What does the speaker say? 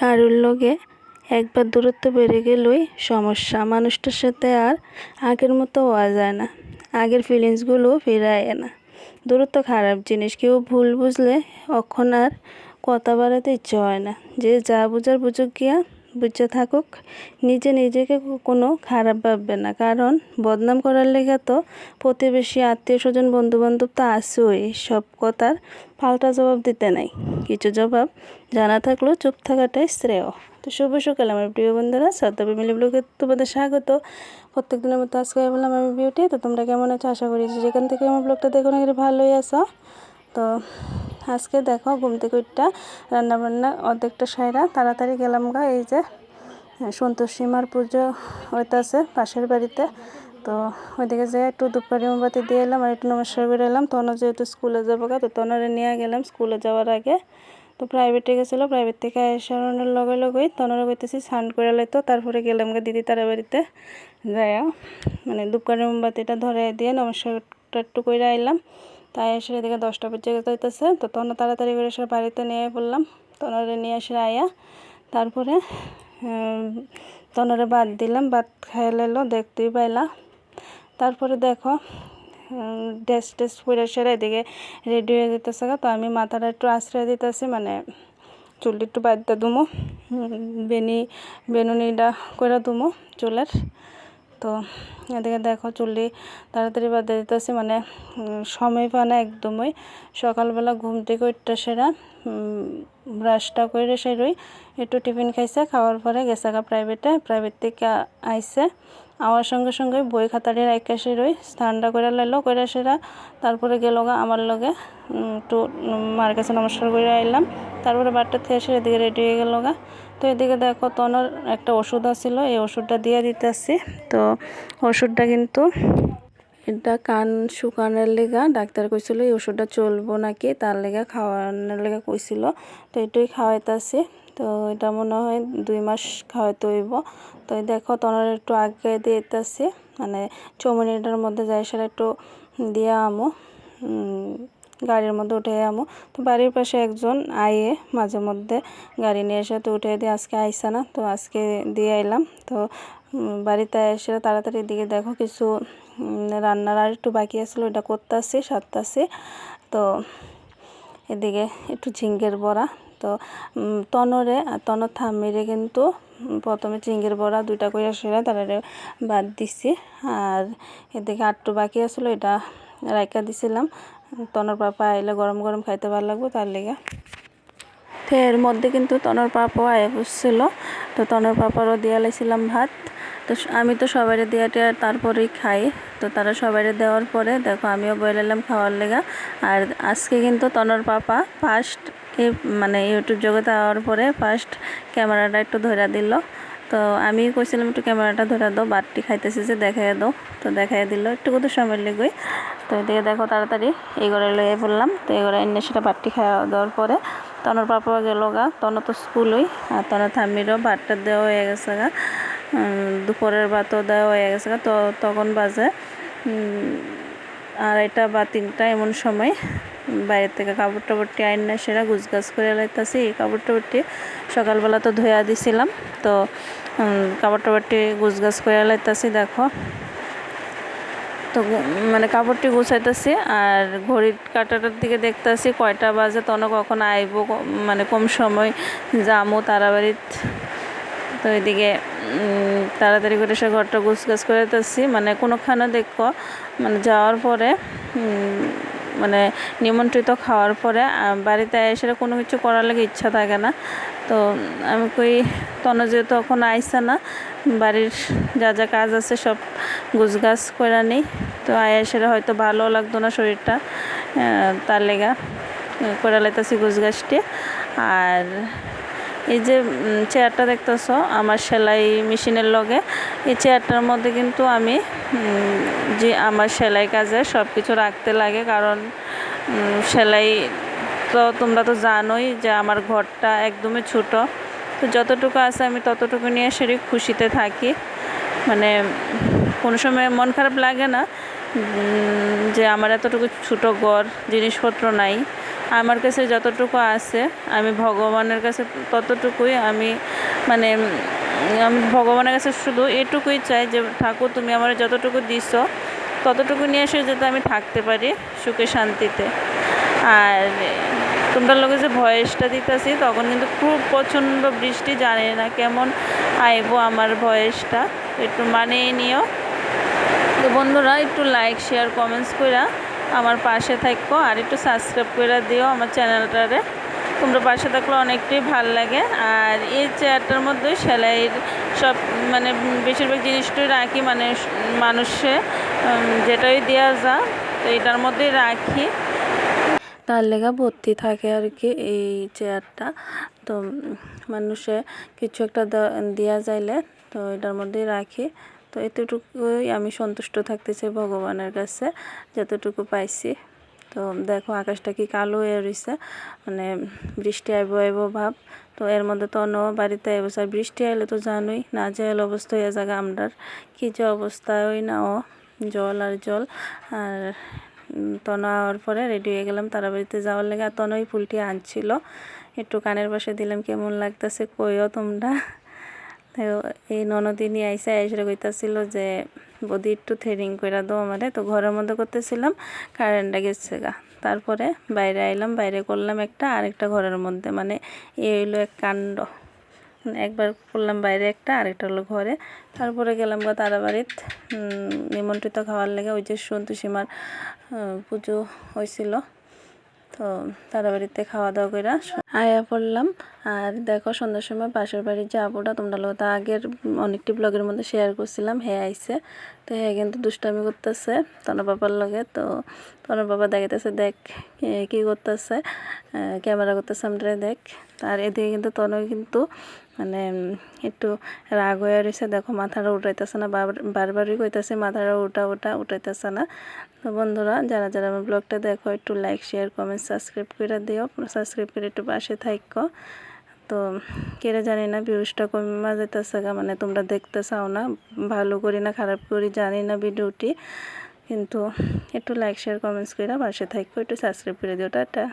কারোর লগে একবার দূরত্ব বেড়ে গেলেই সমস্যা। মানুষটার সাথে আর আগের মতো হওয়া যায় না। আগের ফিলিংসগুলো ফেরায় না দূরত্ব খারাপ জিনিস। কেউ ভুল বুঝলে অক্ষণ আর কথা বাড়াতে ইচ্ছে হয় না। যে যা বোঝার বুঝুক গিয়া বুঝে থাকুক। নিজে নিজেকে কোনো খারাপ ভাববে না। কারণ বদনাম করার লেগে তো প্রতিবেশী আত্মীয় স্বজন বন্ধু বান্ধব তো আসেই সব কথার পাল্টা জবাব দিতে নাই। কিছু জবাব জানা থাকলেও চুপ থাকাটাই শ্রেয়। তো শুভ সকাল আমার প্রিয় বন্ধুরা। শ্রদ্ধা ফ্যামিলি ব্লগে তোমাদের স্বাগত। প্রত্যেক দিনের মতো আজকে বললাম, আমি বিউটি। তো তোমরা কেমন আছো? আশা করি যেখান থেকে আমার ব্লগটা দেখো না ভালোই আছো। তো আজকে দেখো ঘুম থেকে রান্নাবান্না অর্ধেকটা সাইরা, তাড়াতাড়ি গেলাম গা, এই যে সন্তোষী মার পুজো হইতেছে পাশের বাড়িতে। তো ওইদিকে যেয়ে একটু দুপারি মোমবাতি দিয়ে এলাম আর একটু নমস্কার করে এলাম। তখন যেহেতু স্কুলে যাব গা, তো তনরে নিয়ে গেলাম স্কুলে যাওয়ার আগে। তো প্রাইভেটে গেছিল প্রাইভেট থেকে এসানোর লগে লগেই তনরে কইতেছি, স্নান করে লাইতো তারপরে গেলাম গা দিদি তারা বাড়িতে। যায়া মানে দুপারি মোমবাতিটা ধরে দিয়ে নমস্কারটা একটু করে আইলাম। তাই এসে এদিকে দশটা বেজে হইতেছে তো তখন তাড়াতাড়ি করে এসে বাড়িতে নিয়ে পড়লাম তনরে নিয়ে এসে আয়া তারপরে তনরে বাদ দিলাম, ভাত খাইয়ে লাইলো, দেখতেই পাইলা। তারপরে দেখো ড্রেস টেস পরে সেরে এদিকে রেডি হয়ে যেতেছে তো আমি মাথাটা একটু আশ্রয় দিতেছি মানে চুলটি একটু বাদ্যা দুমো বেনি, বেনুনিটা করে দুমো চুলের। তো এদিকে দেখো চুল্লি তাড়াতাড়ি বাদে দিতেছি মানে সময় পায় না একদমই। সকালবেলা ঘুম থেকে উঠতে সেরা ব্রাশটা করে সেরই একটু টিফিন খাইছে, খাওয়ার পরে গেছে প্রাইভেটে প্রাইভেট থেকে আইসে আমার সঙ্গে সঙ্গে বই খাতাটি রাইকা সেরই, স্নানটা করে লাইলো, করে সেরা। তারপরে গেল গা আমার লগে একটু মার কাছে নমস্কার করে আইলাম। তারপরে বারটা থেকে এদিকে রেডি হয়ে গেল গা। তো এদিকে দেখো তনর একটা ওষুধ আছিল, এই ওষুধটা দিয়ে দিতেছি। তো ওষুধটা কিন্তু এটা কান শুকানোর লেগা, ডাক্তার কইছিল এই ওষুধটা চলবো নাকি, তার লেগে খাওয়ানোর লেগে কইছিল। তো এটাই খাওয়াইতেছি। তো এটা মনে হয় দুই মাস খাওয়াইতে হইব। তো দেখো তনর একটু আগে দিতেছি মানে চৌমিনিটার মধ্যে যাই সেটা একটু দিয়ে আমো। গাড়ির মধ্যে উঠে আমো তো বাড়ির পাশে একজন আইয়ে মাঝে মধ্যে গাড়ি নিয়ে এসে তো উঠে দিয়ে আজকে আইসা না, তো আজকে দিয়ে এলাম তো বাড়িতে এসে তাড়াতাড়ি দিকে দেখো কিছু রান্নার আর একটু বাকি আসলো এটা করতে আসছি সারতে তো এদিকে একটু ঝিঙ্গের বড়া। তো তনরে তনর থামিরে কিন্তু প্রথমে চিংড়ির বড়া দুইটা করে সেরা তারা বাদ দিছি। আর এদিকে আটটু বাকি আসলো এটা রাইকা দিছিলাম। তনর পাপা আইলে গরম গরম খাইতে ভালো লাগবে তার লেগে। তো এর মধ্যে কিন্তু তনর পাপাও আয়ে বসছিল। তো তনর পাপারও দিয়া লাইছিলাম ভাত। তো আমি তো সবাইরে দিয়ে তারপরেই খাই। তো তারা সবাইরে দেওয়ার পরে দেখো আমিও বইলাম খাওয়ার লেগা। আর আজকে কিন্তু তনর পাপা ফার্স্ট মানে ইউটিউব জগতে আওয়ার পরে ফার্স্ট ক্যামেরাটা একটু ধরা দিল। তো আমি কইছিলাম একটু ক্যামেরাটা ধরে দাও, বাটটি খাইতেছে যে দেখাই দাও। তো দেখাই দিল, একটু কত সময় লেগই তো এদিকে দেখো তাড়াতাড়ি এই ঘরে লয়ে পড়লাম। তো এই ঘরে এনে সেটা বাটটি খাওয়া দেওয়ার পরে তনর পাপা গেল গা। তন তো স্কুলই, আর তনর থামিরও ভাতটা দেওয়া হয়ে গেছে গা। দুপুরের ভাতও দেওয়া হয়ে গেছে গা। তো তখন বাজে আড়াইটা বা তিনটা এমন সময়। বাইরের থেকে কাপড় টাপড়টি আইন না সেরা গুছগাছ করে লাইতেছি। এই কাপড় টাপড়টি সকালবেলা তো ধোয়া দিছিলাম। তো কাপড় টাপড়টি গুছগাছ করে লাইতেছি, দেখো। তো মানে কাপড়টি গুছাইতেছি আর ঘড়ির কাটাটার দিকে দেখতেছি, কয়টা বাজে তখন কখন আইব মানে কম সময় যামো তারাবাড়িত। তো এদিকে তাড়াতাড়ি করে সে ঘরটা গুছগাছ করে দিতেছি মানে কোনোখানে দেখো মানে যাওয়ার পরে মানে নিমন্ত্রিত খাওয়ার পরে বাড়িতে এসে কোনো কিছু করার লাগে ইচ্ছা থাকে না। তো আমি কই তন যেহেতু এখন আইসা না, বাড়ির যা যা কাজ আছে সব গুছগাছ করে নিই। তো আয়াসের হয়তো ভালো লাগতো না শরীরটা তার লেগা করে লাইতেছি গুছগাছটি। আর এই যে চেয়ারটা দেখতেছ, আমার সেলাই মেশিনের লগে। এই চেয়ারটার মধ্যে কিন্তু আমি যে আমার সেলাই কাজে সব কিছু রাখতে লাগে, কারণ সেলাই তো তোমরা তো জানোই যে আমার ঘরটা একদমই ছোট। তো যতটুকু আছে আমি ততটুকু নিয়ে সেটি খুশিতে থাকি। মানে কোনো সময় মন খারাপ লাগে না যে আমার এতটুকু ছোটো ঘর, জিনিসপত্র নাই। আমার কাছে যতটুকু আছে, আমি ভগবানের কাছে ততটুকুই আমি মানে আমি ভগবানের কাছে শুধু এটুকুই চাই যে, ঠাকুর তুমি আমার যতটুকু দিছো, ততটুকু নিয়ে এসে যাতে আমি থাকতে পারি সুখে শান্তিতে। আর তোমরা লোকে যে ভয়েসটা দিতেছি, তখন কিন্তু খুব প্রচণ্ড বৃষ্টি, জানে না কেমন আইবো আমার ভয়েসটা, একটু মানিয়ে নিও। তো বন্ধুরা, একটু লাইক শেয়ার কমেন্টস কইরা আমার পাশে থাকো আর একটু সাবস্ক্রাইব করে দিও আমার চ্যানেলটারে তোমরা পাশে থাকলে অনেকটাই ভালো লাগে। আর এই চেয়ারটার মধ্যে সেলাইয়ের সব মানে বেশিরভাগ জিনিসটাই রাখি মানে মানুষে। যেটাই দেওয়া যা, তো এটার মধ্যেই রাখি। তার লেগা ভর্তি থাকে আর কি এই চেয়ারটা তো মানুষে কিছু একটা দেওয়া- দেওয়া যাইলে তো এটার মধ্যেই রাখি। তো এতটুকুই আমি সন্তুষ্ট থাকতে চাই ভগবানের কাছে, যতটুকু পাইছি। তো দেখো আকাশটা কি কালো হয়ে রয়েছে মানে বৃষ্টি আইব আইব ভাব। তো এর মধ্যে তো অন্য বাড়িতে আর বৃষ্টি আইলে তো জানোই, না যাইল অবস্থা হয়ে জায়গা আমরার। কি যে অবস্থা, ওই না ও, জল আর জল। আর তনু হওয়ার পরে রেডি হয়ে গেলাম তারাবাড়িতে যাওয়ার লেগে। আর তনই ফুলটি আনছিল। একটু কানের পাশে দিলাম, কেমন লাগতেছে, কইও তোমরা। এই ননদি নিয়ে আইসা এসে কইতাছিল যে বদি একটু থ্রেডিং করে দাও আমারে। তো ঘরের মধ্যে করতেছিলাম কারেন্টটা গেছে গা। তারপরে বাইরে আইলাম বাইরে করলাম একটা আর একটা ঘরের মধ্যে। মানে এ হইল এক কাণ্ড। মানে একবার করলাম বাইরে একটা আরেকটা হলো ঘরে। তারপরে গেলাম গা তারা বাড়িত নিমন্ত্রিত খাওয়ার লেগে ওই যে সন্তোষীমার আহ, পুজো হয়েছিল তো তারা বাড়িতে খাওয়া দাওয়া করে আয়া পড়লাম। আর দেখো সন্ধ্যার সময় পাশের বাড়ির যে আবুটা, তোমরা লোক আগের অনেকটি ব্লগের মধ্যে শেয়ার করছিলাম, হে আইসে তো হ্যাঁ কিন্তু দুষ্টামি করতেছে তনর বাবার লগে। তো তনর বাবা দেখাতেছে দেখ কি করতেছে ক্যামেরা করতেছে আমরা দেখ। আর এদিকে কিন্তু তনয় কিন্তু মানে একটু রাগ হয়ে রয়েছে দেখো, মাথাটা উঠাইতেছে না, বার- বারবারই কইতাছে, মাথাটা উঠা উঠা উঠাইতেছে না। তো বন্ধুরা, যারা যারা আমার ব্লগটা দেখো, একটু লাইক শেয়ার কমেন্ট সাবস্ক্রাইব করে দিও। সাবস্ক্রাইব করে একটু পাশে থাকো তো কেরা জানি না, ভিউজটা কমে যেতেছে মানে তোমরা দেখতে চাও না, ভালো করি না, খারাপ করি জানি না ভিডিওটি। কিন্তু একটু লাইক শেয়ার কমেন্টস করে পাশে থাকো একটু সাবস্ক্রাইব করে দিও। টাটা।